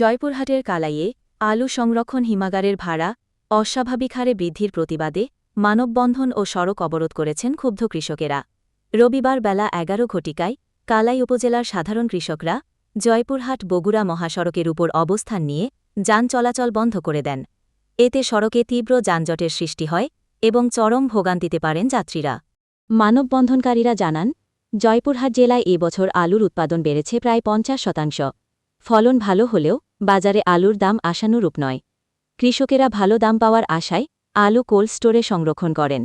জয়পুরহাটের কালাইয়ে আলু সংরক্ষণ হিমাগারের ভাড়া অস্বাভাবিক হারে বৃদ্ধির প্রতিবাদে মানববন্ধন ও সড়ক অবরোধ করেছেন ক্ষুব্ধ কৃষকেরা। রবিবার বেলা এগারো ঘটিকায় কালাই উপজেলার সাধারণ কৃষকরা জয়পুরহাট বগুড়া মহাসড়কের উপর অবস্থান নিয়ে যান চলাচল বন্ধ করে দেন। এতে সড়কে তীব্র যানজটের সৃষ্টি হয় এবং চরম ভোগান্তিতে পারেন যাত্রীরা। মানববন্ধনকারীরা জানান, জয়পুরহাট জেলায় এবছর আলুর উৎপাদন বেড়েছে প্রায় পঞ্চাশ শতাংশ। ফলন ভালো হলেও বাজারে আলুর দাম আশানুরূপ নয়। কৃষকেরা ভালো দাম পাওয়ার আশায় আলু কোল্ড স্টোরে সংরক্ষণ করেন।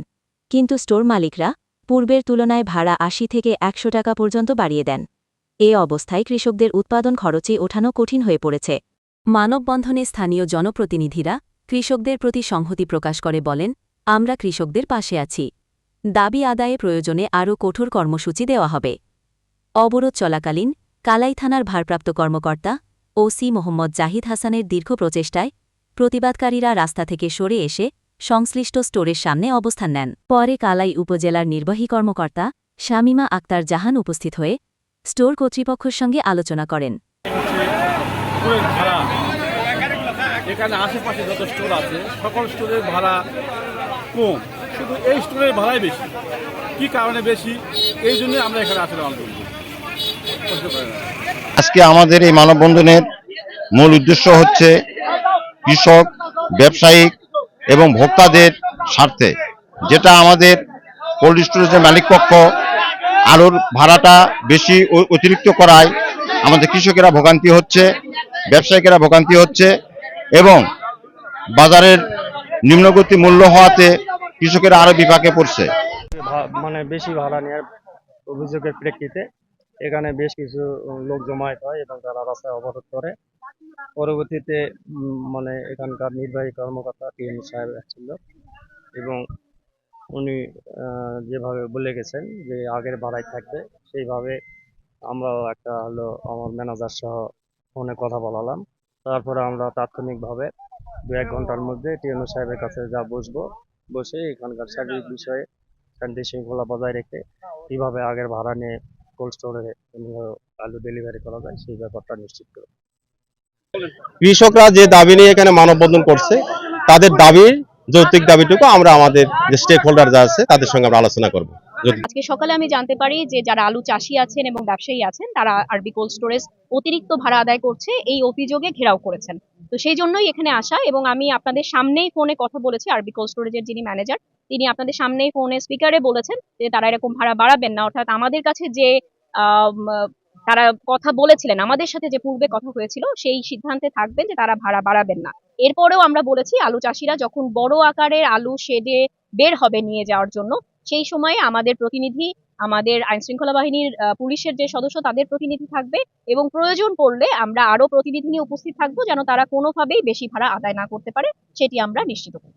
কিন্তু স্টোর মালিকরা পূর্বের তুলনায় ভাড়া আশি থেকে একশো টাকা পর্যন্ত বাড়িয়ে দেন। এ অবস্থায় কৃষকদের উৎপাদন খরচে ওঠানো কঠিন হয়ে পড়েছে। মানববন্ধনে স্থানীয় জনপ্রতিনিধিরা কৃষকদের প্রতি সংহতি প্রকাশ করে বলেন, আমরা কৃষকদের পাশে আছি। দাবি আদায়ে প্রয়োজনে আরও কঠোর কর্মসূচি দেওয়া হবে। অবরোধ চলাকালীন কালাই থানার ভারপ্রাপ্ত কর্মকর্তা ওসি মোহাম্মদ জাহিদ হাসানের দীর্ঘ প্রচেষ্টায় প্রতিবাদকারীরা রাস্তা থেকে সরে এসে সংশ্লিষ্ট স্টোরের সামনে অবস্থান নেন। পরে কালাই উপজেলার নির্বাহী কর্মকর্তা শামিমা আক্তার জাহান উপস্থিত হয়ে স্টোর কর্তৃপক্ষের সঙ্গে আলোচনা করেন। এখানে আশেপাশে যত স্টোর আছে, সকল স্টোরের ভাড়া কম। শুধু এই স্টোরের ভাড়াই বেশি। কি কারণে বেশি? এই জন্য আমরা এখানে আসলে আন্দোলন করি বুঝতে পারেন না আজকে আমাদের এই মানববন্ধনের মূল উদ্দেশ্য হচ্ছে কৃষক, ব্যবসায়িক এবং ভোক্তাদের স্বার্থে। যেটা আমাদের কোল্ড স্টোরেজের মালিকপক্ষ আলুর ভাড়াটা বেশি অতিরিক্ত করায়, আমাদের কৃষকেরা ভোগান্তি হচ্ছে, ব্যবসায়িকেরা ভোগান্তি হচ্ছে এবং বাজারের নিম্নগতি মূল্য হওয়াতে কৃষকেরা আরও বিপাকে পড়ছে। মানে বেশি ভাড়া নেওয়ার অভিযোগের প্রেক্ষিতে এখানে বেশ কিছু লোক জমায়েত হয় এবং তারা রাস্তায় অবরোধ করে। পরবর্তীতে মানে এখানকার নির্বাহী কর্মকর্তা টিএম সাহেব ছিল এবং উনি যেভাবে বলে গেছেন যে আগের ভাড়ায় থাকবে, সেইভাবে আমরাও একটা হলো আমার ম্যানেজার সহ ফোনে কথা বলালাম। তারপরে আমরা তাৎক্ষণিকভাবে দু এক ঘণ্টার মধ্যে টিএনও সাহেবের কাছে যা বসবো, বসে এখানকার সার্বিক বিষয়ে শান্তি শৃঙ্খলা বজায় রেখে কীভাবে আগের ভাড়া নিয়ে কোল্ড স্টোরে আলু ডেলিভারি করা যায়, সেই ব্যাপারটা নিশ্চিত করব কৃষকরা যে দাবি নিয়ে এখানে মানববন্ধন করছে, তাদের দাবির যৌক্তিক দাবিটুকু আমরা আমাদের যে স্টেক হোল্ডার যা আছে, তাদের সঙ্গে আমরা আলোচনা করব। আজকে সকালে আমি জানতে পারি যে যারা আলু চাষি আছেন এবং ব্যবসায়ী আছেন তারা আরবি কোল্ড স্টোরেজ অতিরিক্ত ভাড়া আদায় করছে এই অভিযোগে ঘেরাও করেছেন। তো সেই জন্যই এখানে আসা এবং আমি আপনাদের সামনেই ফোনে কথা বলেছি আরবি কোল্ড স্টোরেজের যিনি ম্যানেজার তিনি আপনাদের সামনেই ফোনে স্পিকারে বলেছেন যে তারা এরকম ভাড়া বাড়াবেন না। অর্থাৎ আমাদের কাছে যে তারা কথা বলেছিলেন আমাদের সাথে যে পূর্বে কথা হয়েছিল সেই সিদ্ধান্তে থাকবেন যে তারা ভাড়া বাড়াবেন না। এরপরেও আমরা বলেছি আলু চাষিরা যখন বড় আকারের আলু শেডে বের হবে নিয়ে যাওয়ার জন্য সেই সময়ে আমাদের প্রতিনিধি, আমাদের আইন শৃঙ্খলা বাহিনীর পুলিশের যে সদস্য তাদের প্রতিনিধি থাকবে এবং প্রয়োজন পড়লে আমরা আরও প্রতিনিধি নিয়ে উপস্থিত থাকব যেন তারা কোনোভাবেই বেশি ভাড়া আদায় না করতে পারে, সেটি আমরা নিশ্চিত করব।